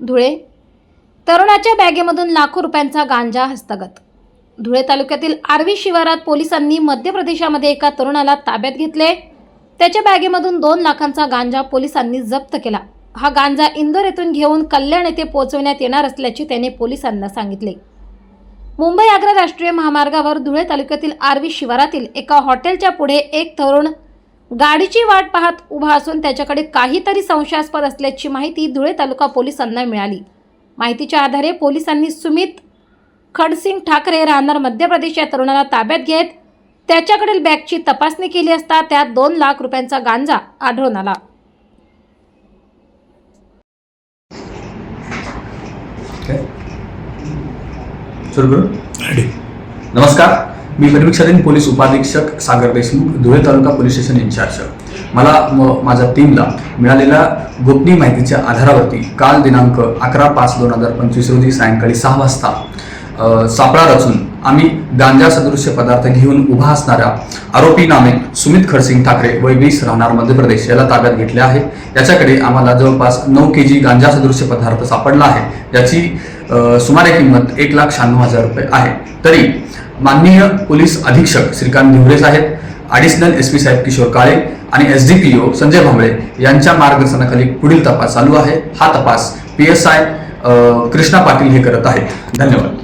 धुळे. तरुणाच्या बॅगेमधून लाखो रुपयांचा गांजा हस्तगत. धुळे तालुक्यातील आर्वी शिवारात पोलिसांनी मध्य प्रदेशामध्ये एका तरुणाला ताब्यात घेतले. त्याच्या बॅगेमधून दोन लाखांचा गांजा पोलिसांनी जप्त केला. हा गांजा इंदोर येथून घेऊन कल्याण येथे पोहोचवण्यात येणार असल्याचे त्याने पोलिसांना सांगितले. मुंबई आग्रा राष्ट्रीय महामार्गावर धुळे तालुक्यातील आर्वी शिवारातील एका हॉटेलच्या पुढे एक तरुण गाडीची वाट पाहत उभा असून त्याच्याकडे काहीतरी संशयास्पद असल्याची माहिती धुळे तालुका पोलिसांना मिळाली. माहितीच्या आधारे पोलिसांनी सुमित खडसिंग ठाकरे राहणार मध्य प्रदेश या तरुणाला ताब्यात घेत त्याच्याकडील बॅगची तपासणी केली असता त्यात दोन लाख रुपयांचा गांजा आढळून आला. नमस्कार. मी परिवीक्षाधीन पोलीस उपाधीक्षक Sagar Deshmukh Dhule taluka police station in charge. मला म माझ्या टीमला मिळालेल्या गोपनीय माहितीच्या आधारावरती काल दिनांक अकरा पाच दोन हजार पंचवीस रोजी सायंकाळी सहा वाजता सापळा रचून आम्ही गांजा सदृश्य पदार्थ घेऊन उभा असणाऱ्या आरोपी नामे सुमित खडसिंग ठाकरे वय वीस राहणार मध्य प्रदेश याला ताब्यात घेतले आहे. याच्याकडे आम्हाला जवळपास नऊ के जी गांजा सदृश्य पदार्थ सापडला आहे. याची सुमारे किंमत एक लाख शहाण्णव हजार रुपये आहे. तरी माननीय पोलीस अधीक्षक श्रीकांत धिवरे साहेब ॲडिशनल एस पी साहेब किशोर काळे आणि S D P O Sanjay Bhamble यांच्या मार्गदर्शनाखाली पुढील तपास चालू आहे. हा तपास P S I Krishna Patil हे करत आहेत. धन्यवाद.